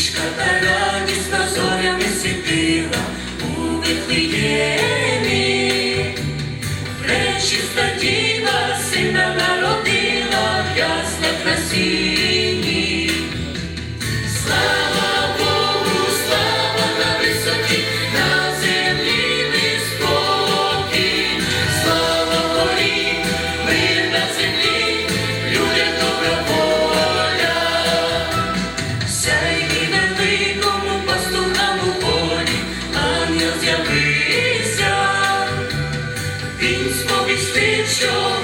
Річка та радість зорями сітила у вихліє. Show.